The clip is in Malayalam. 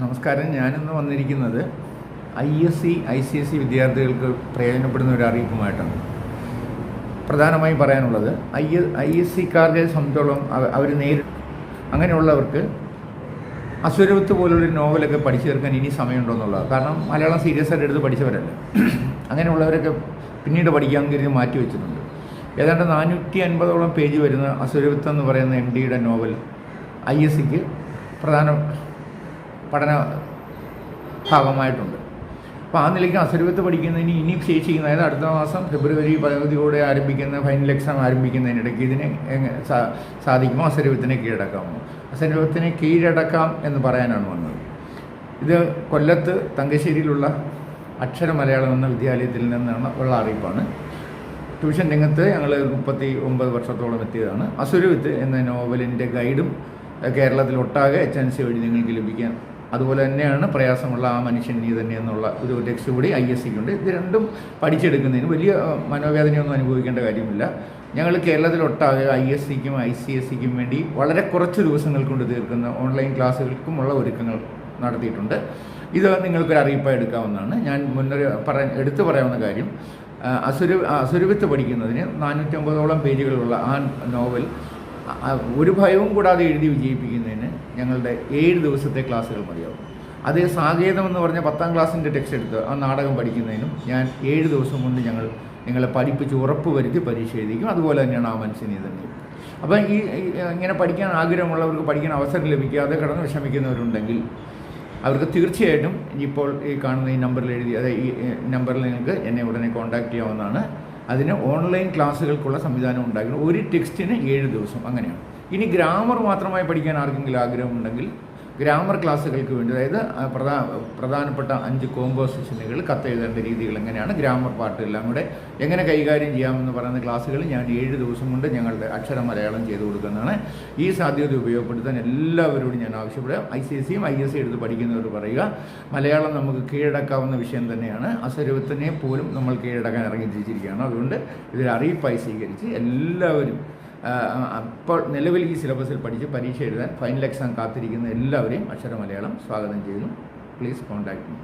നമസ്കാരം. ഞാനിന്ന് വന്നിരിക്കുന്നത് I S C I C S C വിദ്യാർത്ഥികൾക്ക് പ്രയോജനപ്പെടുന്ന ഒരു അറിയിപ്പുമായിട്ടാണ്. പ്രധാനമായും പറയാനുള്ളത് ഐ ഐ എസ് സിക്കാരെ സംബന്ധിച്ചോളം അവർ നേരി അങ്ങനെയുള്ളവർക്ക് അസുരവത്ത് പോലുള്ളൊരു നോവലൊക്കെ പഠിച്ചു തീർക്കാൻ ഇനി സമയമുണ്ടോ എന്നുള്ളത് കാരണം മലയാളം സീരിയസ് ആയിട്ട് എടുത്ത് പഠിച്ചവരല്ല. അങ്ങനെയുള്ളവരൊക്കെ പിന്നീട് പഠിക്കാൻ കരുതി മാറ്റി വെച്ചിട്ടുണ്ട്. ഏതാണ്ട് നാനൂറ്റി അൻപതോളം പേജ് വരുന്ന അസുരവിത്തം എന്ന് പറയുന്ന എം ഡിയുടെ നോവൽ ഐ എസ് സിക്ക് പ്രധാന പഠന ഭാഗമായിട്ടുണ്ട്. അപ്പോൾ ആ നിലയ്ക്ക് അസുരവിത്ത് പഠിക്കുന്നതിന് ഇനി ശേഷിക്കുന്ന അതായത് അടുത്ത മാസം ഫെബ്രുവരി പകുതിയോടെ ആരംഭിക്കുന്ന ഫൈനൽ എക്സാം ആരംഭിക്കുന്നതിനിടയ്ക്ക് ഇതിനെ എങ്ങനെ സാധിക്കുമോ? അസുരവിത്തിനെ കീഴടക്കാമോ? അസുരവിത്തിനെ കീഴടക്കാം എന്ന് പറയാനാണ് വന്നത്. ഇത് കൊല്ലത്ത് തങ്കശ്ശേരിയിലുള്ള അക്ഷര മലയാളം എന്ന വിദ്യാലയത്തിൽ നിന്നാണ് ഉള്ള അറിയിപ്പാണ്. ട്യൂഷൻ രംഗത്ത് ഞങ്ങൾ മുപ്പത്തി ഒമ്പത് വർഷത്തോളം എത്തിയതാണ്. അസുരവിത്ത് എന്ന നോവലിന്റെ ഗൈഡും കേരളത്തിലൊട്ടാകെ എച്ച് എൻ സി വഴി നിങ്ങൾക്ക് ലഭിക്കാൻ അതുപോലെ തന്നെയാണ് പ്രയാസമുള്ള ആ മനുഷ്യൻ നീ തന്നെ എന്നുള്ള ഒരു ടെക്സ്റ്റ് കൂടി ഐ എസ് സിക്കുണ്ട്. ഇത് രണ്ടും പഠിച്ചെടുക്കുന്നതിന് വലിയ മനോവേദനയൊന്നും അനുഭവിക്കേണ്ട കാര്യമില്ല. ഞങ്ങൾ കേരളത്തിലൊട്ടാകെ ഐ എസ് സിക്കും ഐ സി എസ് സിക്കും വേണ്ടി വളരെ കുറച്ച് ദിവസങ്ങൾ കൊണ്ട് തീർക്കുന്ന ഓൺലൈൻ ക്ലാസ്സുകൾക്കുമുള്ള ഒരുക്കങ്ങൾ നടത്തിയിട്ടുണ്ട്. ഇത് നിങ്ങൾക്കൊരു അറിയിപ്പായി എടുക്കാവുന്നതാണ്. ഞാൻ മുന്നൊരു പറ എടുത്തു പറയാവുന്ന കാര്യം അസുര അസുരവിത്ത് പഠിക്കുന്നതിന് നാനൂറ്റമ്പതോളം പേജുകളുള്ള ആ നോവൽ ഒരു ഭയവും കൂടാതെ എഴുതി വിജയിപ്പിക്കുന്നതിന് ഞങ്ങളുടെ ഏഴ് ദിവസത്തെ ക്ലാസ്സുകൾ മതിയാവും. അതേ സാകേതം എന്ന് പറഞ്ഞ പത്താം ക്ലാസ്സിന്റെ ടെക്സ്റ്റ് എടുത്ത് ആ നാടകം പഠിക്കുന്നതിനും ഞാൻ ഏഴ് ദിവസം കൊണ്ട് ഞങ്ങൾ നിങ്ങളെ പഠിപ്പിച്ച് ഉറപ്പ് വരുത്തി പരീക്ഷ എഴുതിക്കും. അതുപോലെ തന്നെയാണ് ആ മനുഷ്യനെ തന്നെ അപ്പം ഈ ഇങ്ങനെ പഠിക്കാൻ ആഗ്രഹമുള്ളവർക്ക് പഠിക്കാൻ അവസരം ലഭിക്കാതെ കടന്ന് വിഷമിക്കുന്നവരുണ്ടെങ്കിൽ അവർക്ക് തീർച്ചയായിട്ടും ഇപ്പോൾ ഈ കാണുന്ന ഈ നമ്പറിൽ എഴുതി അതായത് ഈ നമ്പറിൽ നിങ്ങൾക്ക് എന്നെ ഉടനെ കോൺടാക്റ്റ് ചെയ്യാവുന്നതാണ്. അതിന് ഓൺലൈൻ ക്ലാസ്സുകൾക്കുള്ള സംവിധാനം ഉണ്ടാക്കണം ഒരു ടെക്സ്റ്റിന് ഏഴ് ദിവസം അങ്ങനെയാണ്. ഇനി ഗ്രാമർ മാത്രമായി പഠിക്കാൻ ആർക്കെങ്കിലും ആഗ്രഹമുണ്ടെങ്കിൽ ഗ്രാമർ ക്ലാസ്സുകൾക്ക് വേണ്ടി അതായത് പ്രധാന പ്രധാ പ്രധാനപ്പെട്ട അഞ്ച് കോമ്പോസിഷനുകൾ കത്തെഴുതേണ്ട രീതികൾ എങ്ങനെയാണ് ഗ്രാമർ പാട്ട് എല്ലാം കൂടെ എങ്ങനെ കൈകാര്യം ചെയ്യാമെന്ന് പറയുന്ന ക്ലാസ്സുകൾ ഞാൻ ഏഴ് ദിവസം കൊണ്ട് ഞങ്ങളുടെ അക്ഷര മലയാളം ചെയ്തു കൊടുക്കുന്നതാണ്. ഈ സാധ്യത ഉപയോഗപ്പെടുത്താൻ എല്ലാവരോടും ഞാൻ ആവശ്യപ്പെടുക. ഐ സി എസ് സിയും ഐ എസ് സി എടുത്ത് പഠിക്കുന്നവർ പറയുക മലയാളം നമുക്ക് കീഴടക്കാവുന്ന വിഷയം തന്നെയാണ്. അസുരവത്തിനെ പോലും നമ്മൾ കീഴടക്കാൻ ഇറങ്ങി തിരിച്ചിരിക്കുകയാണ് അതുകൊണ്ട് ഇതിൽ അറിയിപ്പായി സ്വീകരിച്ച് എല്ലാവരും ആ, അപ്പോൾ നിലവിൽ ഈ സിലബസിൽ പഠിച്ച് പരീക്ഷ എഴുതാൻ ഫൈനൽ എക്സാം കാത്തിരിക്കുന്ന എല്ലാവരെയും അക്ഷര മലയാളം സ്വാഗതം ചെയ്യുന്നു. Please contact me